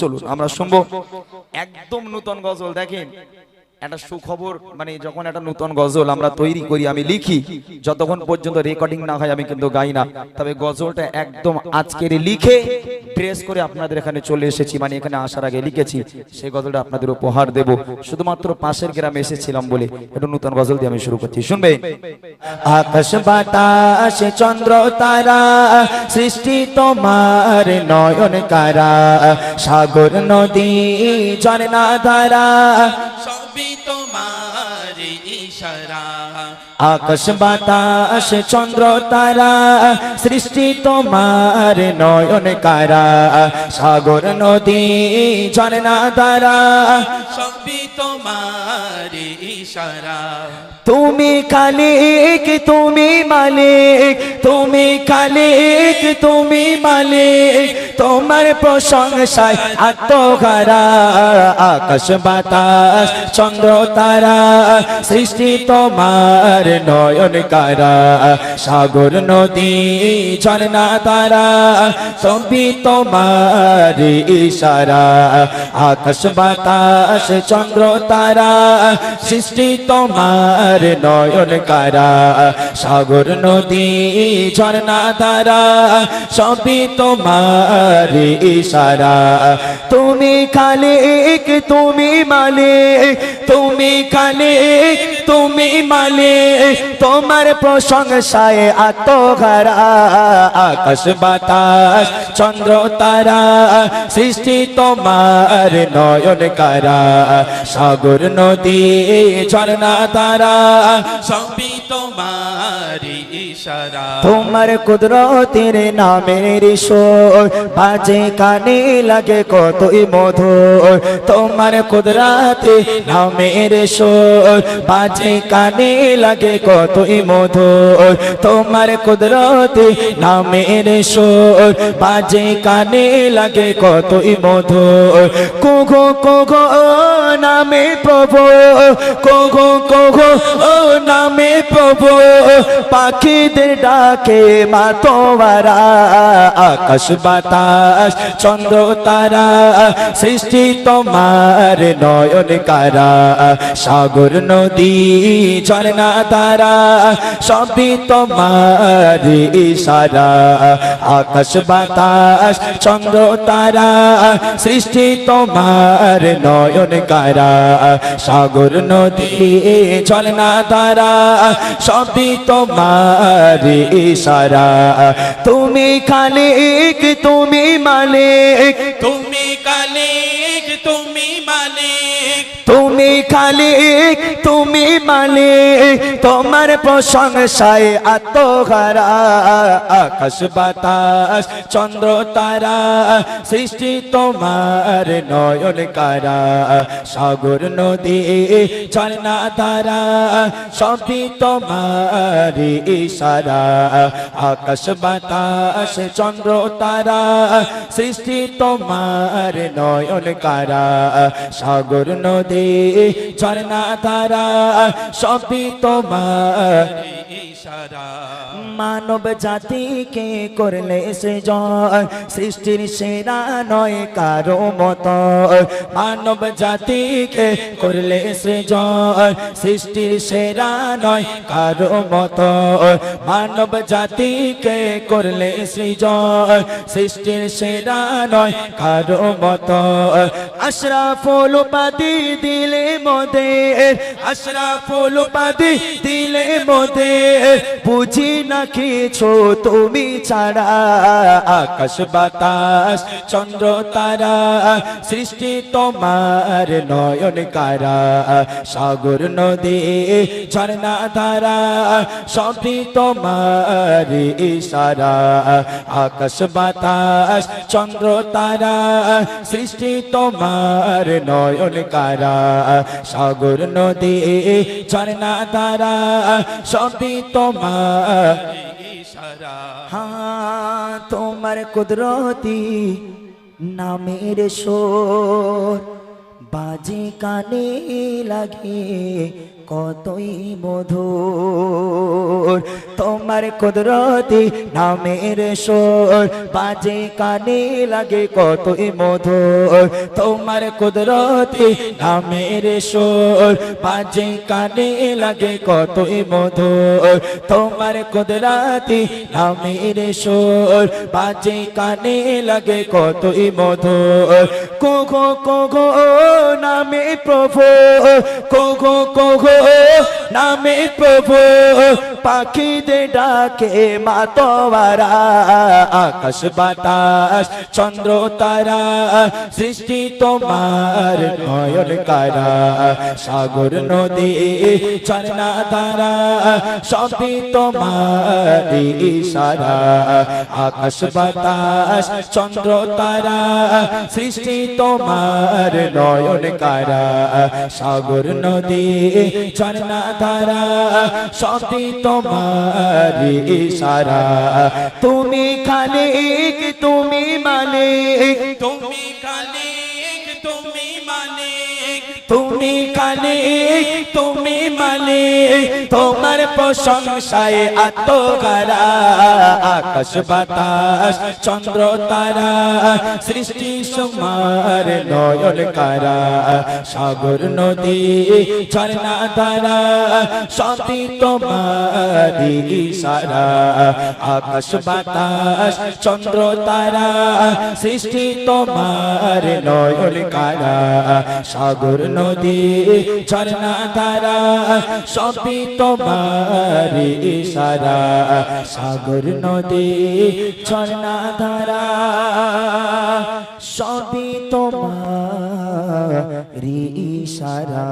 চলুন আমরা শুনব একদম নতুন গজল দেখেন। একটা সুখবর মানে যখন একটা নতুন গজল আমরা তৈরি করি আমি লিখি যতক্ষণ পর্যন্ত রেকর্ডিং না হয় আমি কিন্তু গাই না। তবে গজলটা একদম আজকের লিখে প্রেস করে আপনাদের এখানে চলে এসেছি। মানে এখানে আসার আগে লিখেছি, সেই গজলটা আপনাদের উপহার দেব। শুধুমাত্র পাশের গ্রামে এসেছিলাম বলে একটু নতুন গজল দিয়ে আমি শুরু করছি। শুনবে? আকাশ বাতাস, চন্দ্র তারা, সৃষ্টি তোমার নয়ন কারা, সাগর নদী, ঝর্ণা ধারা আকাশ বাতাস, চন্দ্র তারা, সৃষ্টি তোমার নয়ন কারা, সাগর নদী, ঝর্ণা তারা সবই তোমার ইশারা। তুমি খালিক, তুমি মালিক, তুমি খালিক, তুমি মালিক। তোমার প্রশংসায় আত্মহারা, আকাশ বাতাস, চন্দ্র তারা, সৃষ্টি তোমার নয়ন কারা সাগর, নদী, ঝর্ণা তারা, সবই তোমার ইশারা। আকাশ বাতাস, চন্দ্র তারা, সৃষ্টি তোমার নয়ন কারা সাগর নদী ঝর্ণা তারা সবই তোমার ইশারা। তুমি খালিক তুমি মালিক তুমি খালিক তুমি মালিক তোমার প্রশংসায় আত্মহারা আকাশ বাতাস, চন্দ্র তারা, সৃষ্টি তোমার নয়ন কারা, সাগর, নদী, ঝর্ণা তারা, সবই তোমার তোমার কুদরতের নামের বাজে কানে লাগে কতই মধুর। তোমার কুদরতে নামের সোর, বাজে কানে লাগে কতই মধুর। তোমার কুদরতে নামের সোর, বাজে কানে লাগে কতই মধুর। কুঘো কোঘো নামে প্রভু কোঘো কোঘো ও নামে প্রভু, পাখিদের ডাকে মাতোয়ারা, আকাশ বাতাস, চন্দ্র তারা, সৃষ্টি তোমার নয়ন কারা, সাগর, নদী, ঝর্ণা তারা, সবই তোমার ইশারা, আকাশ বাতাস, চন্দ্র তারা, সৃষ্টি তোমার নয়ন কারা। সাগর নদী ঝর্ণা তারা সবই তোমার ইশারা। তুমি খালিক তুমি মালিক তুমি কালিক তুমি তুমি খালিক, তুমি মালিক, তোমার প্রশংসায় আত্মহারা, আকাশ বাতাস, চন্দ্র তারা, সৃষ্টি তোমার নয়ন কারা, সাগর নদী, ঝর্ণা তারা সবই তোমার ইশারা, আকাশ বাতাস, চন্দ্র তারা, সৃষ্টি তোমার নয়ন কারা, সাগর নদী ঝর্ণা তারা সবই তোমার। ইশারা। মানব জাতিকে করলে সে জয়? সৃষ্টির সেরা নয় কারও মত। মানব জাতিকে করলে সে জয়? সৃষ্টির সেরা নয় কারও মত। মানব জাতিকে করলে সে জয়? সৃষ্টির সেরা নয় কারও মত। আশরাফুল উপাধি দিলে মোদের। আশরাফুল উপাধি দিলে মোদের। বুঝি না কিছু তুমি ছাড়া। আকাশ বাতাস, চন্দ্র তারা, সৃষ্টি তোমার নয়ন কারা। সাগর নদী, ঝর্ণা ধারা, সবই তোমার ইশারা। আকাশ বাতাস, চন্দ্র তারা, সৃষ্টি তোমার নয়ন কারা। সাগর নদী, ঝর্ণা ধারা, সবই তোমার হ্যাঁ তোমার কুদরতি নামের সোর বাজে কানে লাগে কতই মধুর। তোমার কুদরতি নামের সোর, বাজে কানে লাগে কতই মধুর। তোমার কুদরতি নামের সোর, বাজে কানে লাগে কতই মধুর। তোমার কুদরতি নামের সোর, বাজে কানে লাগে কতই মধুর। কোঘো কোঘো, নামে প্রভু, কোঘো কোঘো নামে প্রভু, পাখিদের ডাকে মাতোয়ারা, আকাশ বাতাস, চন্দ্র তারা, সৃষ্টি তোমার নয়ন কারা, সাগর নদী, ঝর্ণা তারা সবই তোমার ইশারা, আকাশ বাতাস, চন্দ্র তারা, সৃষ্টি তোমার নয়ন কারা, সাগর নদী ঝর্ণা তারা সবই তোমার ইশারা। তুমি খালিক তুমি মালিক তুমি তুমি খালিক তুমি মানে তোমার প্রশংসায় আত্মগারা আকাশ বাতাস, চন্দ্র তারা, সৃষ্টি সমার নয়ন কারা। সাগর নদী, ঝর্ণা তারা সবই তোমার সারা আকাশ বাতাস, চন্দ্র তারা, সৃষ্টি তোমার নয়ন কারা। সাগর নদী ঝর্ণা তারা সবই তোমার ইশারা। সাগর নদী ঝর্ণা তারা সবই তোমার ইশারা।